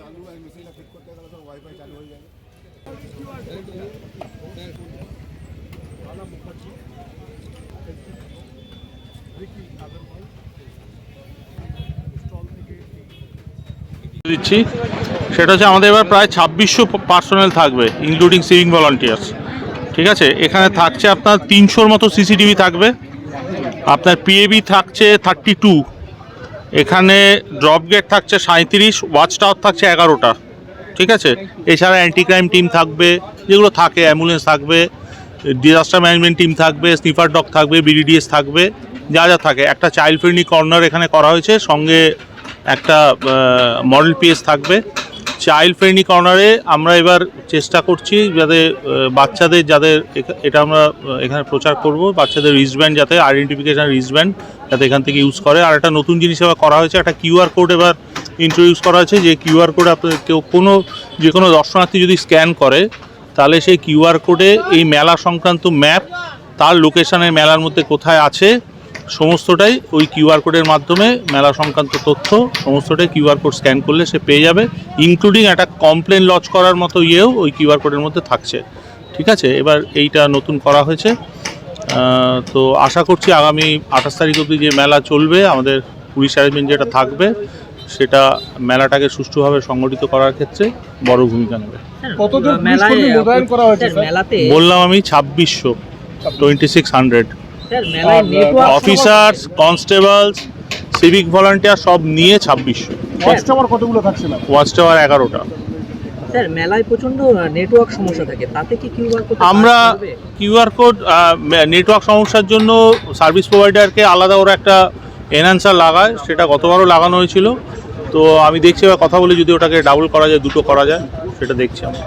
চালু মেশিনটা ফিট করতে গেলে তো ওয়াইফাই চালু হয়ে যাবে দিচ্ছি। সেটা হচ্ছে আমাদের এবার প্রায় ছাব্বিশশো পার্সোনাল থাকবে ইনক্লুডিং সিভিং ভলান্টিয়ার্স ঠিক আছে? এখানে থাকছে আপনার তিনশোর মতো সিসিটিভি থাকবে। আপনার পিএবি থাকছে থার্টি টু এখানে ড্রপ গেট থাকছে সাঁত্রিশ ওয়াচ টাওয়ার থাকছে এগারোটা, ঠিক আছে? এছাড়া অ্যান্টি ক্রাইম টিম থাকবে, যেগুলো থাকে অ্যাম্বুলেন্স থাকবে ডিজাস্টার ম্যানেজমেন্ট টিম থাকবে স্নিফার ডগ থাকবে বিডিডিএস থাকবে, যা যা থাকে। একটা চাইল্ড ফ্রেন্ডলি কর্নার এখানে করা হয়েছে, সঙ্গে একটা মডেল পিএস থাকবে। চাইল্ড ফ্রেন্ডলি কর্নারে আমরা এবার চেষ্টা করছি যাতে বাচ্চাদের যাদের এটা আমরা এখানে প্রচার করব, বাচ্চাদের রিস্টব্যান্ড যাতে আইডেন্টিফিকেশন রিস্টব্যান্ড যাতে এখান থেকে ইউজ করে। আর একটা নতুন জিনিস এবার করা হয়েছে, একটা কিউআর কোড এবার ইন্ট্রোডিউস করা হয়েছে, যে কিউআর কোড আপনাদের কেউ কোনো, যে কোনো দর্শনার্থী যদি স্ক্যান করে, তাহলে সেই কিউআর কোডে এই মেলা সংক্রান্ত ম্যাপ তার লোকেশানের মেলার মধ্যে কোথায় আছে সমস্তটাই ওই কিউআর কোডের মাধ্যমে মেলা সংক্রান্ত তথ্য সমস্তটাই কিউআর কোড স্ক্যান করলে সে পেয়ে যাবে ইনক্লুডিং একটা কমপ্লেন লজ করার মতো ইয়েও ওই কিউআর কোডের মধ্যে থাকছে। ঠিক আছে? এবার এইটা নতুন করা হয়েছে। তো আশা করছি আগামী আঠাশ তারিখ অবধি যে মেলা চলবে আমাদের পুলিশ অ্যারেঞ্জমেন্ট যেটা থাকবে সেটা মেলাটাকে সুষ্ঠুভাবে সংগঠিত করার ক্ষেত্রে বড় ভূমিকা নেবে। বললাম আমি ছাব্বিশশো টোয়েন্টি সিক্স হান্ড্রেড স্যার মেলায় অফিসার্স কনস্টেবলস সিভিক ভলান্টিয়ার সব নিয়ে ছাব্বিশশো। ওয়াচ টাওয়ার কতগুলো থাকছে না ওয়াচ টাওয়ার এগারোটা। স্যার মেলায় প্রচণ্ড নেটওয়ার্ক সমস্যা থাকে। তাতে কি কিউআর কোড আমরা কিউআর কোড নেটওয়ার্ক সমস্যার জন্য সার্ভিস প্রোভাইডারকে আলাদা ওরা একটা এনহান্সার লাগায়। সেটা গতবারও লাগানো হয়েছিল। তো আমি দেখছি এবার কথা বলে যদি ওটাকে ডাবল করা যায় দুটো করা যায় সেটা দেখছি আমরা।